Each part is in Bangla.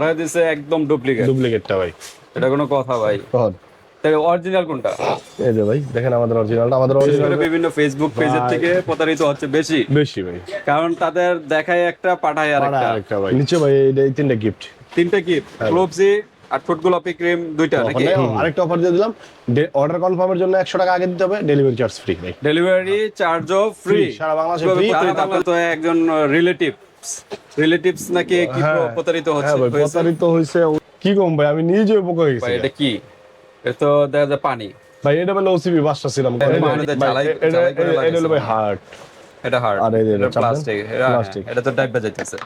ধরা দিছে একদম ডুপ্লিকেট ডুপ্লিকেটটা ভাই। এটা কোনো কথা ভাই। তাহলে অরিজিনাল কোনটা? এই যে ভাই দেখেন আমাদের অরিজিনালটা আমাদের অরিজিনাল বিভিন্ন ফেসবুক পেজের থেকে প্রতারিত হচ্ছে বেশি। বেশি ভাই। কারণ তাদের দেখায় একটা পাঠায় আর একটা আরেকটা ভাই। নিচে ভাই এই তিনটা গিফট তিনটা কি হ্যাঁ। আর ঠোঁট গোলাপি ক্রিম দুইটা নাকি? আরেকটা অফার দিয়ে দিলাম। অর্ডার কনফার্মের জন্য একশো টাকা আগে দিতে হবে। ডেলিভারি চার্জ ফ্রি ভাই। ডেলিভারি চার্জও ফ্রি সারা বাংলাদেশে। আপনার তো একজন রিলেটিভ রিলেটিভস নাকি কি হ্যাঁ, প্রতারিত হচ্ছে? হ্যাঁ হয়েছে? প্রতারিত কি কম ভাই? আমি নিজে উপকার ভাই এটা কি? এটা তো দেখা যায় পানি। ভাই এটা বলে ওসিবি বাসটা ছিলাম। এটা করে হলো ভাই হার্ট এটা হার্ড আর এটা প্লাস্টিক এটা তো ডাইবা যাইতেছে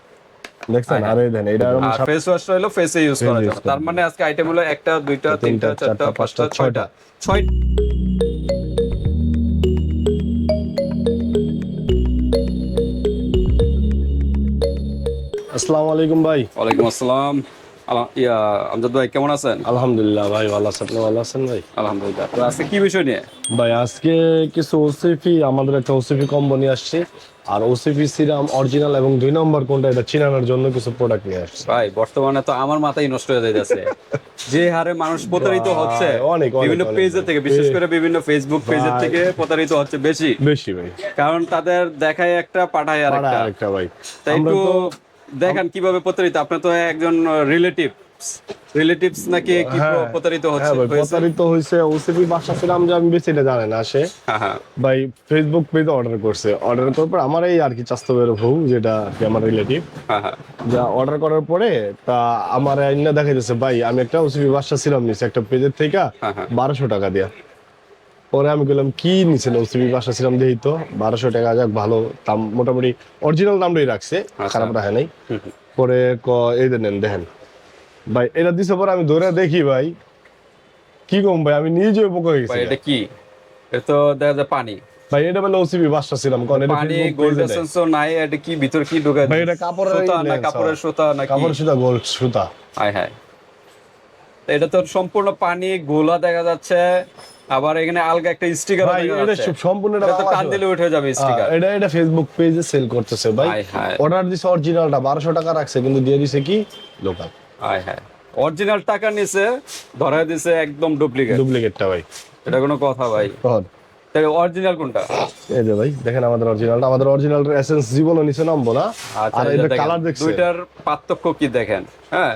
দেখছেন? আরে। দেন এটা ফেস ওয়াশটা হলো ফেসে ইউজ use তার মানে আজকে আইটেম হলো একটা দুইটা তিনটা চারটা পাঁচটা ছয়টা। ছয় আসসালামু আলাইকুম ভাই। ওয়ালাইকুম আসসালাম। ইয়া আমজাদ ভাই কেমন আছেন? আলহামদুলিল্লাহ ভাই ভালো আছেন আপনি ভালো আছেন ভাই? আলহামদুলিল্লাহ। তো আজকে কি বিষয় নিয়ে? ভাই আজকে কিছু ওসিপি আমাদের একটা ওসিপি কম্বো নিয়ে আসছে। আর ওসিপি সিরাম অরিজিনাল এবং দুই নম্বর কোনটা এটা চিনানোর জন্য কিছু প্রোডাক্ট নিয়ে আসছে। ভাই বর্তমানে তো আমার মাথাই নষ্ট হয়ে যাইতেছে। যে হারে মানুষ প্রতারিত হচ্ছে অনেক, বিভিন্ন পেজের থেকে বিশেষ করে বিভিন্ন ফেসবুক পেজের থেকে প্রতারিত হচ্ছে বেশি। বেশি ভাই। কারণ তাদের দেখায় একটা পাঠায় আর একটা ভাই। তাই একটু তো দেখান কীভাবে প্রতারিত আপনি তো একজন রিলেটিভ রিলেটিভস নাকি কি হ্যাঁ, প্রতারিত হ্যাঁ হচ্ছে? প্রতারিত হয়েছে ওসিপি বাসা ছিলাম যে আমি বেশি এটা জানে না সে হ্যাঁ ভাই ফেসবুক পেজে অর্ডার করছে। অর্ডার করার পর আমার এই আর কি চাস্তবের বউ যেটা কি আমার রিলেটিভ যা অর্ডার করার পরে তা আমার আইনা দেখা যাচ্ছে ভাই আমি একটা ওসিপি বাসা ছিলাম নিছি একটা পেজের থেকে। বারোশো টাকা দিয়া। পরে আমি বললাম কি নিছেন ওসিপি বাসা ছিলাম দেখি তো বারোশো টাকা যাক ভালো দাম মোটামুটি অরিজিনাল দামটাই রাখছে খারাপ রাখে নাই। পরে ক এই নেন দেখেন। ভাই এটা দিছে পরে আমি ধরে দেখি ভাই। কি কম ভাই? আমি নিজে উপকার হয়ে গেছি এটা কি? এটা তো দেখা যায় পানি। ভাই এটা বলে ওসিপি বাসা ছিলাম কারণ এটা পানি গোল্ড এসেন্স নাই এটা কি ভিতর কি ঢোকা ভাই এটা কাপড়ের সুতা না কাপড়ের। সুতা নাকি? কাপড় সুতা গোল্ড সুতা। হায় হায়। এটা তো সম্পূর্ণ পানি গোলা দেখা যাচ্ছে। আবার এখানে আলগা একটা স্টিকার ভাই এটা সম্পূর্ণ এটা টান দিলে উঠে যাবে স্টিকার এটা এটা ফেসবুক পেজে সেল করতেছে। ভাই অর্ডার দিছে অরিজিনালটা বারোশো টাকা রাখছে কিন্তু দিয়ে দিছে কি? লোকাল হায় হায়। অরিজিনাল টাকা নিছে ধরা দিছে একদম ডুপ্লিকেট ডুপ্লিকেটটা ভাই। এটা কোনো কথা ভাই। তাহলে অরিজিনাল কোনটা? এই যে ভাই দেখেন আমাদের অরিজিনালটা আমাদের অরিজিনাল এসেন্স জীবনও নিচে নামবো না। আচ্ছা আর এটা কালার দেখছে। দুইটার পার্থক্য কি দেখেন? হ্যাঁ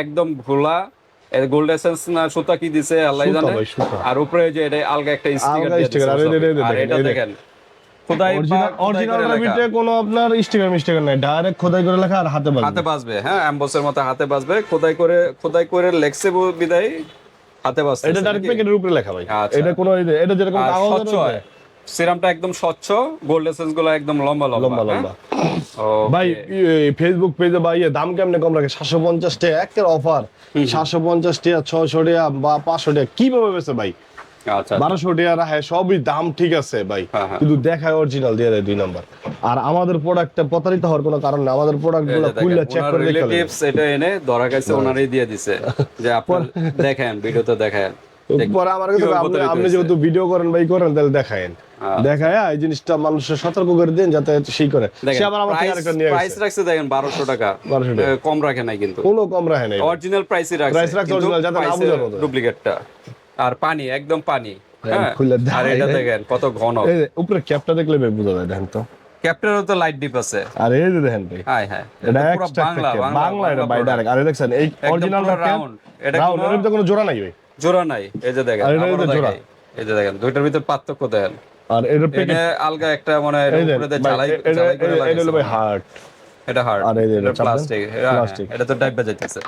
একদম ঘোলা গোল্ড এসেন্স না সুতা কি দিছে আল্লাহ জানে? আর উপরে যে এটা আলগা একটা স্টিকার আর এটা দেখেন খোদাই অরিজিনাল অরিজিনালটার ভিতরে কোনো আপনার স্টিকার মিস্টিকার নাই। ডাইরেক্ট খোদাই করে লেখা আর হাতে বাজবে। হাতে বাজবে হ্যাঁ অ্যাম্বসের মতো হাতে বাজবে। খোদাই করে খোদাই করে লেখছে বিদায় হাতে বাজছে এটা ডাইরেক্ট প্যাকেটের উপরে লেখা ভাই। আচ্ছা। এটা কোনো এটা যেরকম হয়। সিরামটা একদম স্বচ্ছ গোল্ড এসেন্সগুলো একদম লম্বা লম্বা লম্বা হ্যাঁ? লম্বা। ভাই ফেসবুক পেজে ভাই দাম কেমনে কম রাখে? সাতশো পঞ্চাশ টাকা একের অফার সাতশো পঞ্চাশ টাকা ছয়শো টাকা বা পাঁচশো টাকা কীভাবে বেছে ভাই? আচ্ছা বারোশো টাকা রাখে সবই দাম ঠিক আছে ভাই। হ্যাঁ, হ্যাঁ। কিন্তু দেখায় অরিজিনাল দিয়ে দেয় দুই নাম্বার আর আমাদের প্রোডাক্টটা প্রতারিত হওয়ার কোনো কারণ নেই। আমাদের প্রোডাক্টগুলো খুললে চেক করে এটা এনে ধরা গেছে ওনারই দিয়ে দিছে। যে আপনার দেখেন ভিডিওতে দেখেন। পরে আমার কাছে আপনি। যেহেতু ভিডিও করেন ভাই করেন তাহলে দেখায়েন। দেখায় এই জিনিসটা মানুষের সতর্ক করে দেন যাতে সেই করে। সে আবার আমার থেকে আরেকটা নিয়ে প্রাইস রাখছে দেখেন 1200 টাকা। 1200 টাকা। কম রাখে নাই কিন্তু। কোনো কম রাখে নাই। অরিজিনাল প্রাইসই রাখছে Price রাখছে original, যাতে না বোঝার মতো। ডুপ্লিকেটটা আর পানি একদম পানি। হ্যাঁ? আর এটা দেখেন কত ঘন। এই উপরে ক্যাপটা দেখলে বোঝা যায় দেখেন তো। তো লাইট ডিপ আছে। আর এই যে দেখেন ভাই হাই হাই এটা পুরো বাংলা বাংলা এটা product। ডাইরেক্ট আর এই দেখছেন এই পুরো round। এটা রাউন্ড এর কোনো জোড়া নাই ভাই। জোড়া নাই এই যে দেখেন। এই যে দেখেন দুইটার ভিতর পার্থক্য দেখেন। আর এটা আলগা একটা মানে উপরে করে এটা- এটা হলো ভাই হার্ট এটা হার্ড আর এই যে এটা এটা প্লাস্টিক এটা তো ডাইবা যাইতেছে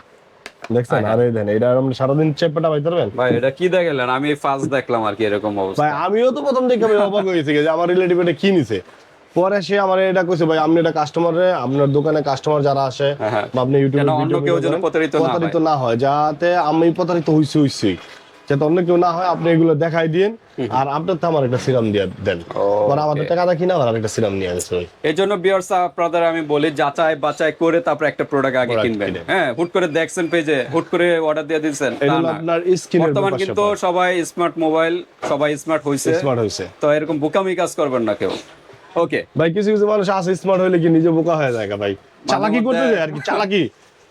দেখছেন? আর দেন এটা আমরা সারাদিন চেপটা পাইতে পারবেন? ভাই এটা কি দেখালেন আমি ফার্স্ট দেখলাম আর কি এরকম অবস্থা। ভাই আমিও তো প্রথম দেখে অবাক হয়েছি যে আমার রিলেটিভ এটা কি নিছে? পরে সে আমার এটা কইছে ভাই আপনি এটা কাস্টমারে আপনার দোকানে কাস্টমার যারা আসে হ্যাঁ, হ্যাঁ। বা আপনি ইউটিউবে অন্য কেউ যেন প্রতারিত না হয়। প্রতারিত না হয় যাতে আমি প্রতারিত হইছি হইছি। যাতে অন্য কেউ না হয় আপনি এগুলো দেখাই দিন আর আপনার তো আমার একটা সিরাম দিয়ে দেন। পরে আমাদের টাকাটা কিনা আর একটা সিরাম নিয়ে এই জন্য বিয়ার্স আপনাদের আমি বলি যাচাই বাছাই করে তারপর একটা প্রোডাক্ট আগে কিনবেন। হ্যাঁ হুট করে দেখছেন পেজে হুট করে অর্ডার দিয়ে দিচ্ছেন আপনার বর্তমান কিন্তু সবাই স্মার্ট মোবাইল সবাই স্মার্ট হইছে। স্মার্ট হইছে। তো এরকম বোকামি কাজ করবেন না কেউ। ওকে ভাই কিছু কিছু মানুষ আছে স্মার্ট হইলে কি নিজে বোকা হয়ে যায় ভাই? চালাকি করতে যায় আর কি চালাকি।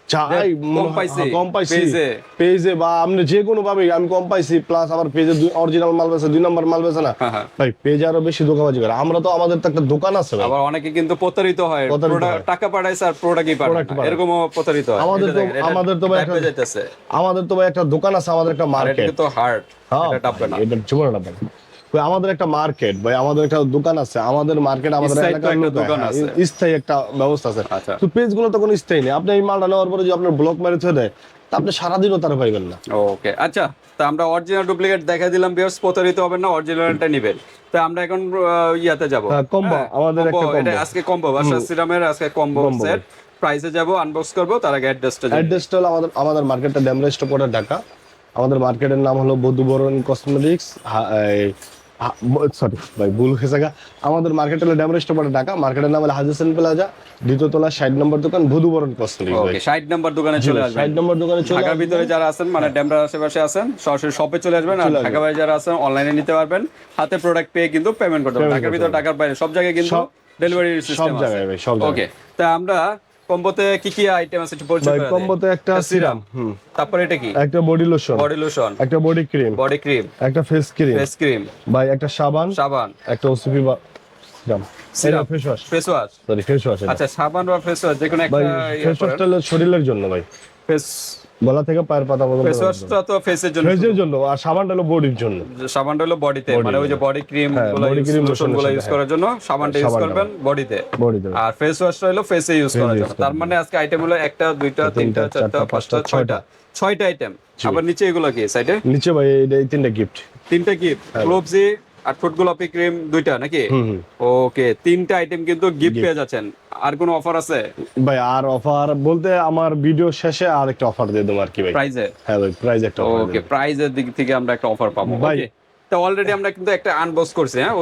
চাই কম পাইছি, হ্যাঁ, কম পাইছি। পেজে। পেজে বা আপনি যে কোনো ভাবে আমি কম পাইছি প্লাস আবার পেজে অরিজিনাল মাল বেচে দুই নম্বর মাল বেচে না। হ্যাঁ, হ্যাঁ। ভাই পেজে আরও বেশি করে। আমরা তো আমাদের তো একটা দোকান আছে আবার অনেকে কিন্তু প্রতারিত হয়। টাকা পাঠাইছে আর প্রোডাক্টই পাঠায় পাঠায়। এরকমও প্রতারিত হয়। আমাদের তো- আমাদের তো ভাই হয়ে একটা- যাইতেছে। আমাদের তো ভাই একটা দোকান আছে আমাদের একটা মার্কেট কিন্তু হার্ড হ্যাঁ। এটা টাপবে না। এটা জীবনে টাপবে না। ভাই, আমাদের একটা মার্কেট ভাই আমাদের একটা দোকান আছে আমাদের মার্কেট আমাদের স্থায়ী একটা দোকান হ্যাঁ, আছে। স্থায়ী একটা ব্যবস্থা আছে। আচ্ছা। তো পেজগুলো তো কোনো স্থায়ী নেই। আপনি এই মালটা নেওয়ার পরে যদি আপনার ব্লক মেরে থয়ে দেয় তা আপনি সারাদিনও তারা পাইবেন না। ওকে আচ্ছা তা আমরা অরিজিনাল ডুপ্লিকেট দেখা দিলাম বিয়ার্স প্রতারিত হবেন না অরিজিনালটা নেবেন। তা আমরা এখন ইয়াতে যাব। হ্যাঁ, combo, আমাদের একটা combo। আজকে কম্বো বাসা সিরামের আজকে কম্বো সেট প্রাইসে যাব আনবক্স করব তার আগে অ্যাড্রেসটা অ্যাড্রেসটা হলো আমাদের আমাদের মার্কেটটা ড্যামরেস্ট করে ঢাকা। আমাদের মার্কেটের নাম হলো বধুবরণ কসমেটিক্স সরি ভাই ভুল হয়েছে গা। আমাদের মার্কেট হলো ড্যামরেস্ট করে ঢাকা। মার্কেটের নাম হলো হাজিসেন প্লাজা দ্বিতীয় তলা ষাট নম্বর দোকান ভাই। ওকে 60 নাম্বার দোকানে চলে আসবেন। ষাট নম্বর দোকানে চলে ঢাকার ভিতরে যারা আছেন মানে ড্যামরার আশেপাশে আছেন সরাসরি শপে চলে আসবেন আর ঢাকা বাইরে যারা আছেন অনলাইনে নিতে পারবেন। হাতে প্রোডাক্ট পেয়ে কিন্তু পেমেন্ট করতে পারবেন। ঢাকার ভিতরে ঢাকার বাইরে সব জায়গায় কিন্তু ডেলিভারি সব সিস্টেম আছে। জায়গায় সব জায়গায়। ওকে তা আমরা কম্বোতে কি কি আইটেম আছে একটু দেই। কম্বোতে একটা সিরাম হুম। তারপরে এটা কি? একটা বডি লোশন বডি লোশন একটা বডি ক্রিম বডি ক্রিম একটা ফেস ক্রিম ফেস ক্রিম ভাই একটা সাবান। সাবান। একটা ওসিপি বা serum serum. Face wash face wash sorry face wash আচ্ছা সাবান বা ফেস ওয়াশ যে কোনো একটা ফেস ওয়াশটা শরীরের জন্য ভাই। ফেস গলা থেকে পায়ের পাতা পর্যন্ত ফেস ওয়াশটা তো ফেসের জন্য ফেসের জন্য আর সাবানটা হলো বডির জন্য। সাবানটা হলো বডিতে মানে ওই যে বডি ক্রিম হ্যাঁ, body cream, লোশনগুলো ইউজ করার জন্য সাবানটা ইউজ করবেন বডিতে বডিতে আর ফেস ওয়াশটা হলো ফেসে ইউজ করার জন্য। তার মানে আজকে আইটেম হলো একটা দুইটা তিনটা চারটা পাঁচটা ছয়টা। ছয়টা। আইটেম আবার নিচে এগুলো কি সাইডে নিচে ভাই এই তিনটা গিফট তিনটা গিফট ক্লোভসি আর ফুট গোলাপি ক্রিম দুইটা নাকি? ওকে তিনটা আইটেম কিন্তু গিফট পেয়ে যাচ্ছেন। আর কোনো অফার আছে? ভাই আর অফার বলতে আমার ভিডিও শেষে আর একটা অফার দিয়ে দেবো আর কি ভাই। প্রাইজে হ্যাঁ ভাই প্রাইস একটা ওকে প্রাইজের দিক থেকে আমরা একটা অফার পাবো। ভাই। তো অলরেডি আমরা কিন্তু একটা আনবক্স করছি হ্যাঁ?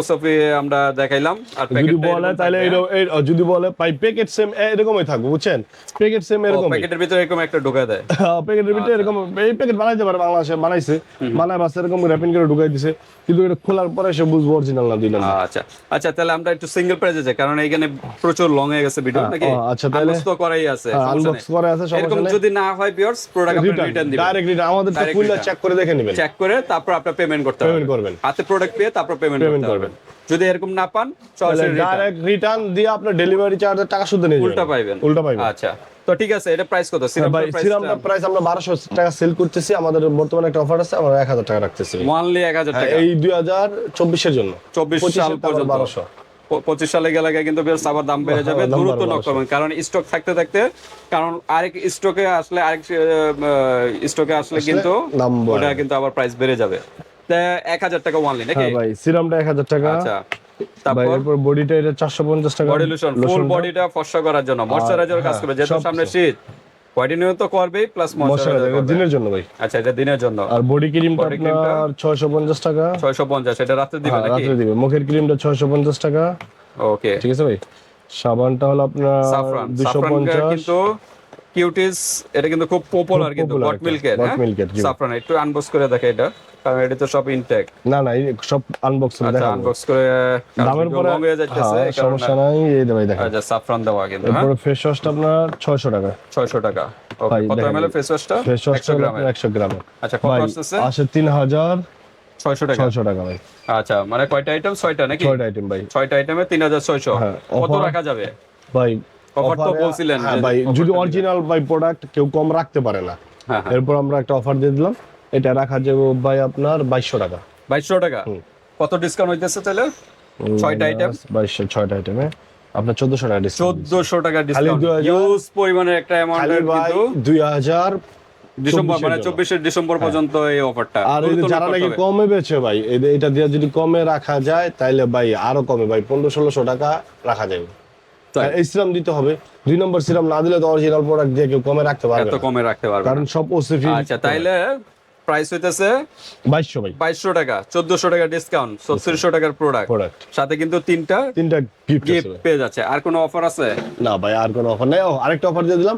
আমরা দেখাইলাম আর যদি বলে তাহলে এই- যদি বলে ভাই প্যাকেট সেম এরকমই থাকবে বুঝছেন? প্যাকেট সেম হ্যাঁ? এরকম প্যাকেটের ভিতরে এরকম একটা ঢোকা দেয়। প্যাকেটের ভিতরে আচ্ছা। এরকম এই প্যাকেট বানাইতে পারে বাংলাদেশে বানাইছে। বানায় বাস এরকম র্যাপিং করে ঢুকাই দিছে। কিন্তু এটা খোলার পরে সে বুঝব অরিজিনাল না আচ্ছা। আচ্ছা তাহলে আমরা একটু সিঙ্গেল প্রাইজে যাই কারণ এইখানে প্রচুর লং হয়ে গেছে ভিডিও হ্যাঁ, নাকি? আচ্ছা, তাহলে- তো করাই আছে হ্যাঁ, unbox নেই। করা আছে, এরকম যদি না হয় পিওরস প্রোডাক্ট আপনি রিটার্ন দিবেন। আমাদের তো Direct চেক করে দেখে নেবেন। চেক করে তারপর আপনি পেমেন্ট করতে পারবেন। করবেন। হাতে প্রোডাক্ট পেয়ে তারপর পেমেন্ট পারবেন যদি এরকম না পান ডাইরেক্ট রিটার্ন দিয়ে আপনার ডেলিভারি চার্জের টাকা শুদ্ধ নিয়ে উল্টা পাইবেন। উল্টা পাইবেন। আচ্ছা। তো ঠিক আছে এটা প্রাইস কত? সিরামটা প্রাইস আমরা বারোশো টাকা সেল করতেছি। আমাদের বর্তমানে একটা অফার আছে আমরা এক হাজার টাকা রাখতেছি। ওয়ানলি এক হাজার হ্যাঁ, টাকা। এই দুই হাজার চব্বিশের জন্য। চব্বিশ পঁচিশের সাল পর্যন্ত। বারোশো। প- পঁচিশ সালে গেলে কিন্তু বেশ আবার দাম বেড়ে যাবে হ্যাঁ, দ্রুত নক করবেন কারণ স্টক থাকতে থাকতে কারণ আরেক স্টকে আসলে আরেক স্টকে আসলে কিন্তু। ওটা কিন্তু আবার প্রাইস বেড়ে যাবে। এক হাজার টাকা ওয়ানলি নাকি? হ্যাঁ ভাই সিরামটা এক হাজার টাকা। আচ্ছা তারপর? বডিটা এটা চারশো পঞ্চাশ টাকা। বডি লোশন ফুল বডিটা ফর্সা করার জন্য ময়শ্চারাইজার কাজ হ্যাঁ, করবে যেহেতু সামনে শীত। হোয়াইটেনিং তো করবেই প্লাস ময়শ্চারাইজার দিনের জন্য ভাই। আচ্ছা এটা দিনের জন্য। আর বডি ক্রিমটা? আপনার পঞ্চাশ টাকা। এটা রাতে হ্যাঁ, নাকি? মুখের ক্রিমটা ছয়শো পঞ্চাশ টাকা। ওকে ঠিক আছে ভাই? সাবানটা হলো আপনার দুশো পঞ্চাশ। কিন্তু কিউটিস এটা কিন্তু খুব পপুলার কিন্তু একটা, মিল্কের হ্যাঁ। সাফরান একটু আনবক্স করে দেখে এটা। কারণ এটা তো সব ইনটেক না না সব আনবক্স করে আচ্ছা দেখাবো। আনবক্স করে দামের পরে লং হয়ে যাচ্ছে সমস্যা নাই এই দে ভাই দেখেন। আচ্ছা সাফরান দেওয়া কিন্তু হ্যাঁ? এরপরে ফেস ওয়াশটা আপনার ছয়শো টাকা। 600 টাকা। ওকে কত এমএল ফেস ওয়াশটা ফেস ওয়াশটা 100 গ্রামের। একশো গ্রামের। আচ্ছা কত আসছে আসে তিন হাজার 600 টাকা। ছয়শো টাকা ভাই। আচ্ছা মানে কয়টা আইটেম ছয়টা নাকি? ছয়টা আইটেম ভাই। ছয়টা আইটেমে 3600 হ্যাঁ, কত রাখা যাবে? ভাই অফার তো বলছিলেন হ্যাঁ ভাই যদি অরিজিনাল ভাই প্রোডাক্ট কেউ কম রাখতে পারে না। হ্যাঁ হ্যাঁ। এরপর আমরা একটা অফার দিয়ে দিলাম। এটা রাখা যাবে ভাই আপনার বাইশশো টাকা। 2200 টাকা? কত ডিসকাউন্ট হইতেছে তাহলে? ছয়টা আইটেম বাইশশো ছয়টা আইটেমে আপনার চোদ্দশো টাকা ডিসকাউন্ট চোদ্দশো টাকা ডিসকাউন্ট ইউজ পরিমাণের একটা ভাই কিন্তু দুই হাজার ডিসেম্বর 24 মানে এর ডিসেম্বর পর্যন্ত এই অফারটা আর এই যে যারা নাকি কমে বেচে ভাই এটা দিয়ে যদি কমে রাখা যায় তাইলে ভাই আরও কমে ভাই। পনেরো ষোলোশো টাকা রাখা যাবে। তাই? এই সিরাম দিতে হবে। দুই নম্বর সিরাম না দিলে তো অরিজিনাল প্রোডাক্ট দিয়ে কেউ কমে রাখতে পারবে এত কমে রাখতে পারবে কারণ সব ওসিফি আচ্ছা তাইলে প্রাইস হইতেছে বাইশশো ভাই। বাইশশো টাকা চোদ্দশো টাকা ডিসকাউন্ট ছত্রিশশো টাকার প্রোডাক্ট প্রোডাক্ট সাথে কিন্তু তিনটা তিনটা গিফট পেয়ে যাচ্ছে। আর কোনো অফার আছে? না ভাই আর কোনো অফার নেই। ও আরেকটা অফার দিয়ে দিলাম।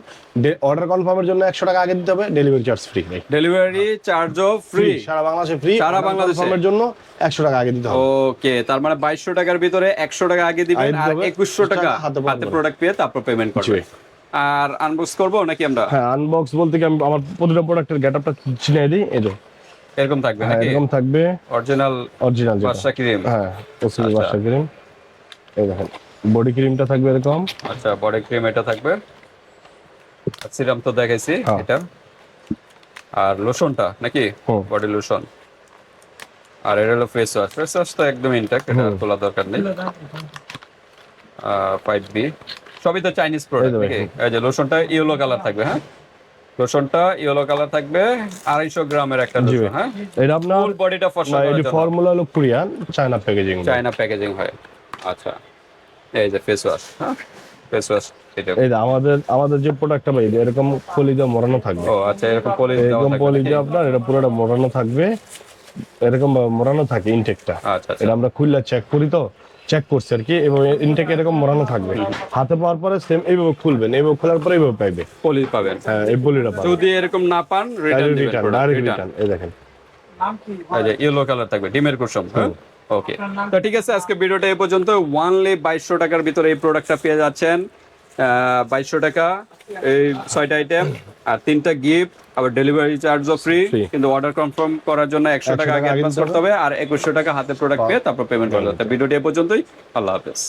অর্ডার কনফার্মের জন্য একশো টাকা আগে দিতে হবে। ডেলিভারি চার্জ ফ্রি ভাই। ডেলিভারি চার্জও ফ্রি সারা বাংলাদেশে ফ্রি সারা বাংলাদেশে। কনফার্মের জন্য একশো টাকা আগে দিতে হবে। ওকে তার মানে বাইশশো টাকার ভিতরে একশো টাকা আগে দিবেন আর একুশশো টাকা হাতে প্রোডাক্ট পেয়ে তারপর পেমেন্ট করবে আর আনবক্স করব নাকি আমরা? হ্যাঁ আনবক্স বলতে কি আমি আমার প্রতিটা প্রোডাক্টের গেটআপটা চিনিয়ে দিই? এই যে। এরকম থাকবে হ্যাঁ নাকি? এরকম থাকবে। অরিজিনাল অরিজিনাল বাদশা ক্রিম হ্যাঁ আচ্ছা। বাসা ক্রিম এই দেখেন বডি ক্রিমটা থাকবে এরকম। আচ্ছা বডি ক্রিম এটা থাকবে। সিরাম তো দেখাইছি হ্যাঁ। এটা। আর লোশনটা নাকি? বডি লোশন আর এটা হলো ফেস ওয়াশ ফেস ওয়াশ তো একদম ইনটেক্ট এটা তোলা দরকার নেই। ফাইভ বি সবই তো চাইনিজ প্রোডাক্ট এই যে লোশনটা ইয়েলো কালার থাকবে হ্যাঁ? লোশনটা ইয়েলো কালার থাকবে আড়াইশো গ্রামের একটা লোশন হ্যাঁ? এটা আপনার ফুল বডিটা ফর্সা না এটি ফর্মুলা হলো Korean China packaging China packaging হয়। আচ্ছা। এই যে ফেস ওয়াশ হ্যাঁ? ফেস ওয়াশ এই আমাদের আমাদের যে প্রোডাক্টটা পাই এরকম পলিদা মোড়ানো থাকবে। ও আচ্ছা এরকম দেওয়া এরকম পলিদা আপনার এটা পুরোটা মোড়ানো থাকবে। এরকম মোড়ানো থাকে ইনটেকটা আচ্ছা আচ্ছা। এটা আমরা খুললে চেক করি তো। চেক করছি আর কি এবং ইনটেক এরকম মোড়ানো থাকবে। হাতে পাওয়ার পরে সেম এইভাবে খুলবেন এইভাবে খোলার পরে এইভাবে পাইবে। পলি পাবেন। হ্যাঁ এই পলিটা পাবেন। যদি এরকম না পান রিটার্ন দিবেন রিটার্ন ডাইরেক্ট রিটার্ন এই দেখেন। এই যে ইয়েলো কালার থাকবে ডিমের কুসুম হ্যাঁ? ওকে তো ঠিক আছে আজকে ভিডিওটা এই পর্যন্ত। ওয়ানলি বাইশশো টাকার ভিতরে এই প্রোডাক্টটা পেয়ে যাচ্ছেন। বাইশশো টাকা। এই ছয়টা আইটেম আর তিনটা গিফট আবার ডেলিভারি চার্জও ফ্রি কিন্তু অর্ডার কনফার্ম করার জন্য একশো টাকা আগে অ্যাডভান্স করতে হবে আর একুশশো টাকা হাতে প্রোডাক্ট পেয়ে তারপর পেমেন্ট করা যাবে ভিডিওটি এ পর্যন্তই। আল্লাহ হাফেজ।